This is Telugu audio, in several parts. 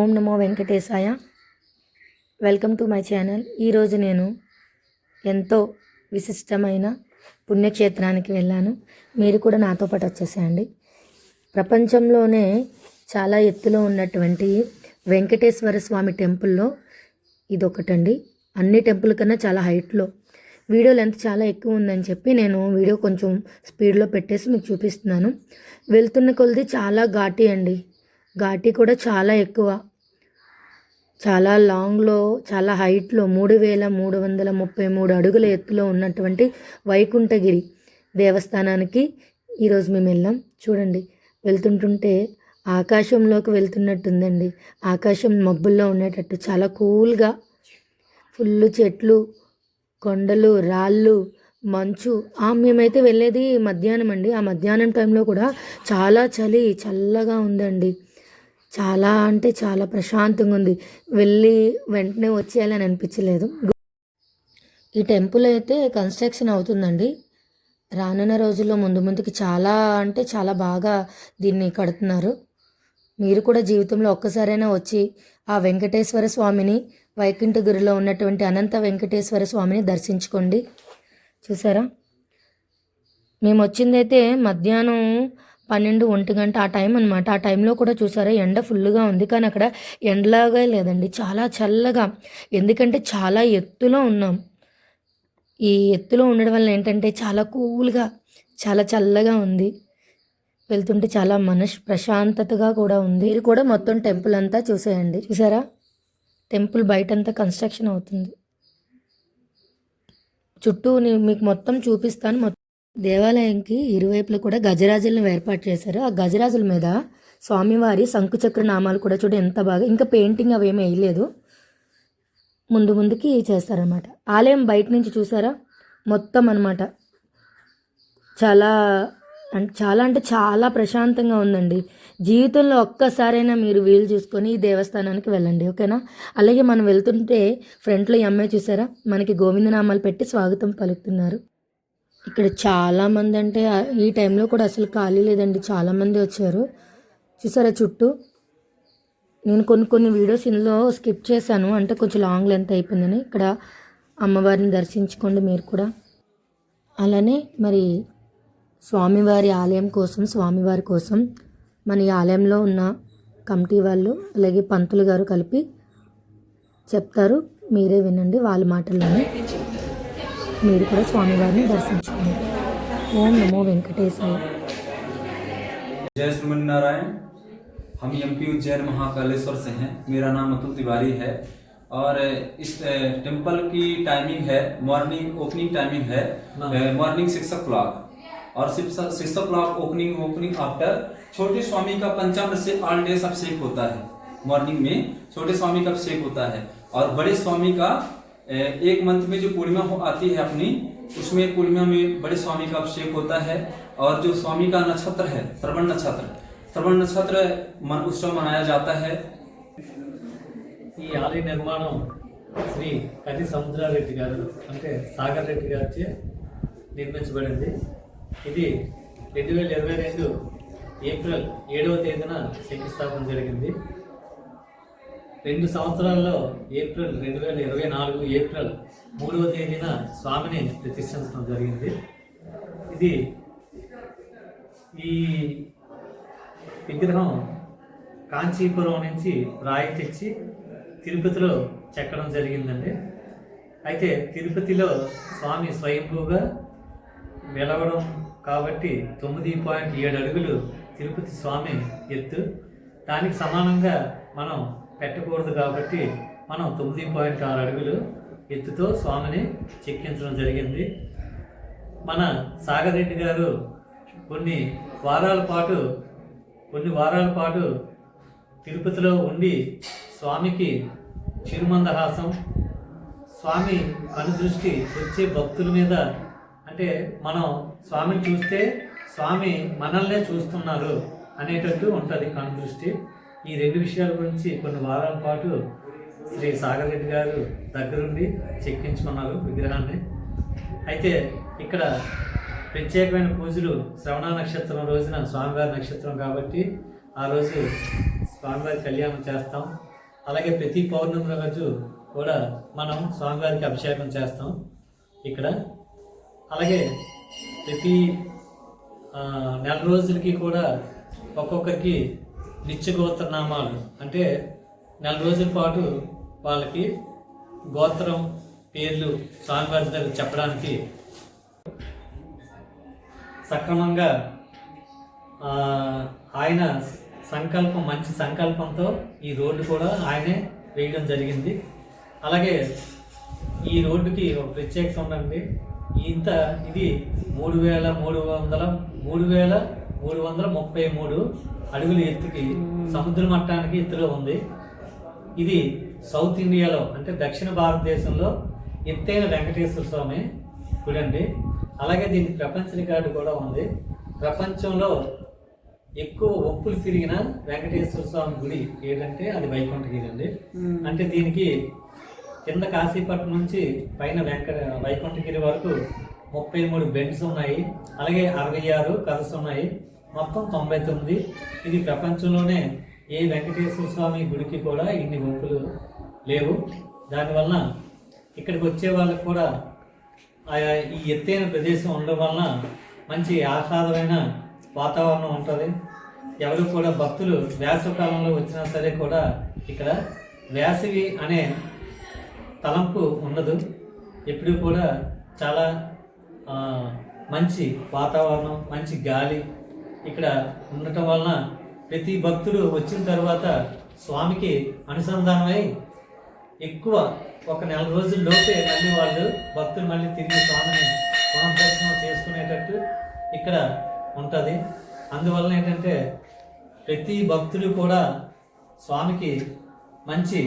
ఓం నమో వెంకటేశాయ. Welcome to my channel. ఈరోజు నేను ఎంతో విశిష్టమైన పుణ్యక్షేత్రానికి వెళ్ళాను. మీరు కూడా నాతో పాటు వచ్చేసేయండి. ప్రపంచంలోనే చాలా ఎత్తులో ఉన్నటువంటి వెంకటేశ్వర స్వామి టెంపుల్లో ఇదొకటండి. అన్ని టెంపుల్ కన్నా చాలా హైట్లో. వీడియో లెంత్ చాలా ఎక్కువ ఉందని చెప్పి నేను వీడియో కొంచెం స్పీడ్లో పెట్టేసి మీకు చూపిస్తున్నాను. వెళ్తున్న కొలది చాలా ఘాటి అండి. ఘాటి కూడా చాలా ఎక్కువ. చాలా లాంగ్లో చాలా హైట్లో మూడు వేల మూడు వందల ముప్పై మూడు అడుగుల ఎత్తులో ఉన్నటువంటి వైకుంఠగిరి దేవస్థానానికి ఈరోజు మేము వెళ్ళాం. చూడండి వెళ్తుంటుంటే ఆకాశంలోకి వెళ్తున్నట్టుందండి. ఆకాశం మబ్బుల్లో ఉండేటట్టు చాలా కూల్గా. ఫుల్ చెట్లు కొండలు రాళ్ళు మంచు. ఆ మేమైతే వెళ్ళేది మధ్యాహ్నం అండి. ఆ మధ్యాహ్నం టైంలో కూడా చాలా చలి చల్లగా ఉందండి. చాలా అంటే చాలా ప్రశాంతంగా ఉంది. వెళ్ళి వెంటనే వచ్చేయాలని అనిపించలేదు. ఈ టెంపుల్ అయితే కన్స్ట్రక్షన్ అవుతుందండి. రానున్న రోజుల్లో ముందు ముందుకి చాలా అంటే చాలా బాగా దీన్ని కడుతున్నారు. మీరు కూడా జీవితంలో ఒక్కసారైనా వచ్చి ఆ వెంకటేశ్వర స్వామిని వైకుంఠగిరిలో ఉన్నటువంటి అనంత వెంకటేశ్వర స్వామిని దర్శించుకోండి. చూసారా? మేము వచ్చిందైతే మధ్యాహ్నం పన్నెండు ఒంటి గంట ఆ టైం అనమాట ఆ టైంలో కూడా చూసారా ఎండ ఫుల్గా ఉంది. కానీ అక్కడ ఎండలాగా లేదండి. చాలా చల్లగా. ఎందుకంటే చాలా ఎత్తులో ఉన్నాం. ఈ ఎత్తులో ఉండడం వల్ల ఏంటంటే చాలా కూల్గా చాలా చల్లగా ఉంది. వెళ్తుంటే చాలా మనస్ ప్రశాంతతగా కూడా ఉంది. ఇది కూడా మొత్తం టెంపుల్ అంతా చూసేయండి. చూసారా? టెంపుల్ బయటంతా కన్స్ట్రక్షన్ అవుతుంది. చుట్టూ మీకు మొత్తం చూపిస్తాను. మొత్తం దేవాలయంకి ఇరువైపులా కూడా గజరాజులను ఏర్పాటు చేశారు. ఆ గజరాజుల మీద స్వామివారి శంకుచక్ర నామాలు కూడా చూడ ఎంత బాగా ఇంకా పెయింటింగ్ అవేమీ వేయలేదు. ముందు ముందుకి చేస్తారనమాట ఆలయం బయట నుంచి చూసారా? మొత్తం అనమాట చాలా అంటే చాలా అంటే చాలా ప్రశాంతంగా ఉందండి. జీవితంలో ఒక్కసారైనా మీరు వీలు చూసుకొని ఈ దేవస్థానానికి వెళ్ళండి ఓకేనా? అలాగే మనం వెళ్తుంటే ఫ్రంట్లో ఈ అమ్మాయి చూసారా? మనకి గోవిందనామాలు పెట్టి స్వాగతం పలుకుతున్నారు. ఇక్కడ చాలామంది అంటే ఈ టైంలో కూడా అసలు ఖాళీ లేదండి. చాలామంది వచ్చారు. చూసారా చుట్టూ? నేను కొన్ని కొన్ని వీడియోస్ ఇందులో స్కిప్ చేశాను. అంటే కొంచెం లాంగ్ లెంత్ అయిపోయిందని. ఇక్కడ అమ్మవారిని దర్శించుకోండి మీరు కూడా. అలానే మరి స్వామివారి ఆలయం కోసం స్వామివారి కోసం మన ఈ ఆలయంలో ఉన్న కమిటీ వాళ్ళు అలాగే పంతులు గారు కలిపి చెప్తారు. మీరే వినండి వాళ్ళ మాటల్లోనే. మీరు కూడా స్వామివారిని దర్శించుకోండి ఓం నమో వెంకటేశాయ जय श्रीमन नारायण हम एमपी उज्जैन महाकालेश्वर से हैं मेरा नाम अतुल तिवारी है और इस अ, टेम्पल की टाइमिंग है मॉर्निंग ओपनिंग टाइमिंग है मॉर्निंग सिक्स ओ क्लॉक और six o'clock opening opening after छोटे स्वामी का पंचामृत से ऑल डेज अभिषेक होता है मॉर्निंग में छोटे स्वामी का अभिषेक होता है और बड़े स्वामी का अ, एक मंथ में जो पूर्णिमा हो आती है अपनी उसमें पूर्णिमा में बड़े स्वामी का अभिषेक होता है और जो स्वामी का नक्षत्र है श्रवण नक्षत्र श्रवण नक्षत्र मन उत्सव मनाया जाता है ఈ ఆలయ నిర్మాణం శ్రీ కది సముద్రారెడ్డి గారు అంటే సాగర్ రెడ్డి గారిచే నిర్మించబడింది ఇది రెండు వేల ఇరవై రెండు ఏప్రిల్ ఏడవ తేదీన శంకుస్థాపన జరిగింది రెండు సంవత్సరాల్లో ఏప్రిల్ రెండు వేల ఇరవై నాలుగు ఏప్రిల్ మూడవ తేదీన స్వామిని ప్రతిష్ఠించడం జరిగింది. ఇది ఈ విగ్రహం కాంచీపురం నుంచి రాయి తెచ్చి తిరుపతిలో చెక్కడం జరిగిందండి. అయితే తిరుపతిలో స్వామి స్వయంభూగా వెలవడం కాబట్టి తొమ్మిది పాయింట్ ఏడు అడుగులు తిరుపతి స్వామి ఎత్తు. దానికి సమానంగా మనం పెట్టకూడదు కాబట్టి మనం తొమ్మిది పాయింట్ ఆరు అడుగులు ఎత్తుతో స్వామిని చెక్కించడం జరిగింది. మన సాగర్ రెడ్డి గారు కొన్ని వారాల పాటు కొన్ని వారాల పాటు తిరుపతిలో ఉండి స్వామికి చిరుమందహాసం స్వామి కనుదృష్టి వచ్చే భక్తుల మీద అంటే మనం స్వామిని చూస్తే స్వామి మనల్నే చూస్తున్నారు అనేటట్టు ఉంటుంది కనుదృష్టి. ఈ రెండు విషయాల గురించి కొన్ని వారాల పాటు శ్రీ సాగర్ రెడ్డి గారు దగ్గరుండి చెక్కించుకున్నారు విగ్రహాన్ని. అయితే ఇక్కడ ప్రత్యేకమైన పూజలు శ్రవణ నక్షత్రం రోజున స్వామివారి నక్షత్రం కాబట్టి ఆ రోజు స్వామివారి కళ్యాణం చేస్తాం. అలాగే ప్రతి పౌర్ణమి రోజు కూడా మనం స్వామివారికి అభిషేకం చేస్తాం ఇక్కడ. అలాగే ప్రతి నెల రోజులకి కూడా ఒక్కొక్కరికి నిత్య గోత్రనామాలు అంటే నెల రోజుల పాటు వాళ్ళకి గోత్రం పేర్లు స్వామివారి దగ్గర చెప్పడానికి సక్రమంగా ఆయన సంకల్పం మంచి సంకల్పంతో ఈ రోడ్డు కూడా ఆయనే వేయడం జరిగింది. అలాగే ఈ రోడ్డుకి ఒక ప్రత్యేకత ఉందండి. ఇంత ఇది మూడు వేల మూడు వందల మూడు వేల మూడు వందల ముప్పై మూడు అడుగుల ఎత్తుకి సముద్ర మట్టానికి ఎత్తులో ఉంది. ఇది సౌత్ ఇండియాలో అంటే దక్షిణ భారతదేశంలో ఎత్తైన వెంకటేశ్వర స్వామి గుడి అండి అలాగే దీనికి ప్రపంచ రికార్డు కూడా ఉంది. ప్రపంచంలో ఎక్కువ ఒప్పులు తిరిగిన వెంకటేశ్వర స్వామి గుడి ఏంటంటే అది వైకుంఠగిరి అండి. అంటే దీనికి కింద కాశీపట్నం నుంచి పైన వెంక వైకుంఠగిరి వరకు ముప్పై మూడు బెడ్స్ ఉన్నాయి. అలాగే అరవై ఆరు కథస్ ఉన్నాయి. మొత్తం తొంభై తొమ్మిది. ఇది ప్రపంచంలోనే ఏ వెంకటేశ్వర స్వామి గుడికి కూడా ఇన్ని గుంపులు లేవు. దానివల్ల ఇక్కడికి వచ్చే వాళ్ళకి కూడా ఆయా ఈ ఎత్తైన ప్రదేశం ఉండడం వలన మంచి ఆహ్లాదమైన వాతావరణం ఉంటుంది. ఎవరు కూడా భక్తులు వేసవకాలంలో వచ్చినా సరే కూడా ఇక్కడ వేసవి అనే తలంపు ఉండదు. ఎప్పుడూ కూడా చాలా మంచి వాతావరణం మంచి గాలి ఇక్కడ ఉండటం వలన ప్రతి భక్తుడు వచ్చిన తర్వాత స్వామికి అనుసంధానమై ఎక్కువ ఒక నెల రోజుల్లోపే మళ్ళీ వాళ్ళు భక్తులు మళ్ళీ తిరిగి స్వామిని పునర్దర్శనం చేసుకునేటట్టు ఇక్కడ ఉంటుంది. అందువలన ఏంటంటే ప్రతి భక్తుడు కూడా స్వామికి మంచి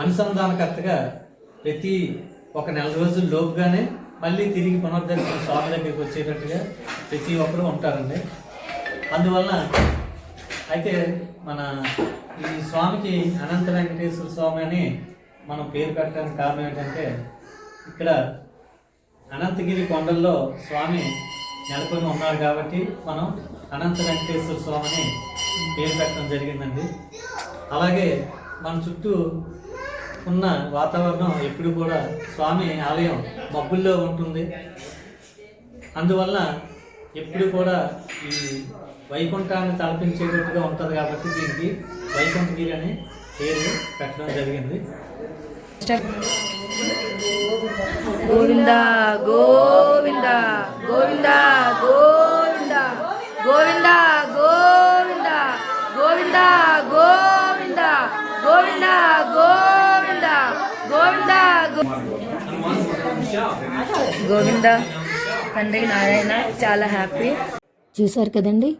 అనుసంధానకర్తగా ప్రతి ఒక నెల రోజుల లోపుగానే మళ్ళీ తిరిగి పునర్దర్శనం స్వామి దగ్గరికి వచ్చేటట్టుగా ప్రతి ఒక్కరూ ఉంటారండి. అందువలన అయితే మన ఈ స్వామికి అనంత వెంకటేశ్వర స్వామి అని మనం పేరు పెట్టడానికి కారణం ఏంటంటే ఇక్కడ అనంతగిరి కొండల్లో స్వామి నెలకొని ఉన్నాడు కాబట్టి మనం అనంత వెంకటేశ్వర స్వామిని పేరు పెట్టడం జరిగిందండి. అలాగే మన చుట్టూ ఉన్న వాతావరణం ఎప్పుడు కూడా స్వామి ఆలయం మబ్బుల్లో ఉంటుంది అందువల్ల ఎప్పుడు కూడా ఈ వైకుంఠాన్ని తలపించేటట్టుగా ఉంటుంది కాబట్టి దీనికి వైకుంఠగిరి అనే పేరు పెట్టడం జరిగింది గోవింద గోవింద గోవింద గోవింద గోవింద గోవింద గోవింద గోవింద గోవింద గో గోవింద గోవింద. తండ్రి నారాయణ చాలా హ్యాపీ. చూశారు కదండి?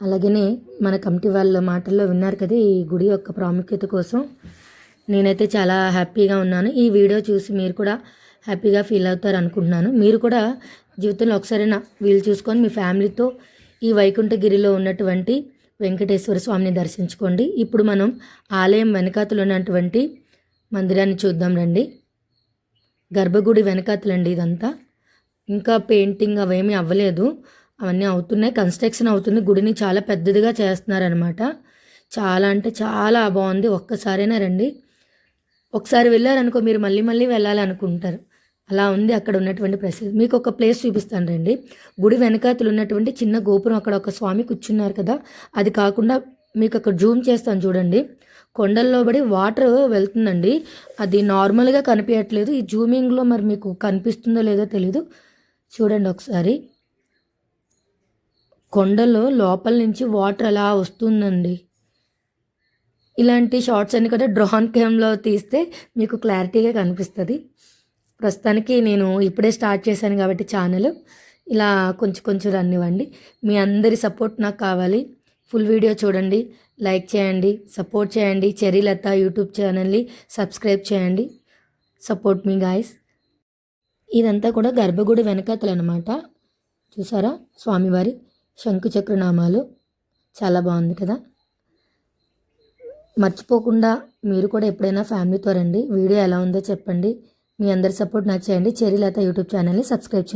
అలాగనే మన కమిటీ వాళ్ళ మాటల్లో విన్నారు కదా ఈ గుడి యొక్క ప్రాముఖ్యత కోసం. నేనైతే చాలా హ్యాపీగా ఉన్నాను. ఈ వీడియో చూసి మీరు కూడా హ్యాపీగా ఫీల్ అవుతారు అనుకుంటున్నాను. మీరు కూడా జీవితంలో ఒకసారైనా వీలు చూసుకొని మీ ఫ్యామిలీతో ఈ వైకుంఠగిరిలో ఉన్నటువంటి వెంకటేశ్వర స్వామిని దర్శించుకోండి. ఇప్పుడు మనం ఆలయం వెనకాతలు ఉన్నటువంటి మందిరాన్ని చూద్దాం రండి. గర్భగుడి వెనకాతలండి ఇదంతా. ఇంకా పెయింటింగ్ అవేమీ అవ్వలేదు. అవన్నీ అవుతున్నాయి. కన్స్ట్రక్షన్ అవుతుంది. గుడిని చాలా పెద్దదిగా చేస్తున్నారనమాట చాలా అంటే చాలా బాగుంది. ఒక్కసారైనా రండి. ఒకసారి వెళ్ళారనుకో మీరు మళ్ళీ మళ్ళీ వెళ్ళాలనుకుంటారు. అలా ఉంది అక్కడ ఉన్నటువంటి ప్రసిద్ధి. మీకు ఒక ప్లేస్ చూపిస్తాను రండి. గుడి వెనకాతలు ఉన్నటువంటి చిన్న గోపురం. అక్కడ ఒక స్వామి కూర్చున్నారు కదా. అది కాకుండా మీకు అక్కడ జూమ్ చేస్తాను చూడండి. కొండల్లోబడి వాటర్ వెళ్తుందండి. అది నార్మల్గా కనిపించట్లేదు ఈ జూమింగ్లో మరి మీకు కనిపిస్తుందో లేదో తెలీదు. చూడండి ఒకసారి. కొండలో లోపల నుంచి వాటర్ అలా వస్తుందండి. ఇలాంటి షార్ట్స్ అన్ని కూడా డ్రోన్ కెమ్లో తీస్తే మీకు క్లారిటీగా కనిపిస్తుంది. ప్రస్తుతానికి నేను ఇప్పుడే స్టార్ట్ చేశాను కాబట్టి ఛానల్. ఇలా కొంచెం కొంచెం రన్ ఇవ్వండి. మీ అందరి సపోర్ట్ నాకు కావాలి. ఫుల్ వీడియో చూడండి లైక్ చేయండి సపోర్ట్ చేయండి. చెరీలత యూట్యూబ్ ఛానల్ని సబ్స్క్రైబ్ చేయండి. Support me guys. ఇదంతా కూడా గర్భగుడి వెనకాతలు అనమాట చూసారా? స్వామివారి శంకుచక్రనామాలు చాలా బాగుంది కదా? మర్చిపోకుండా మీరు కూడా ఎప్పుడైనా ఫ్యామిలీతో రండి. వీడియో ఎలా ఉందో చెప్పండి. మీ అందరి సపోర్ట్ నాకు చేయండి. చెరీలత యూట్యూబ్ ఛానల్ని సబ్స్క్రైబ్ చేయండి.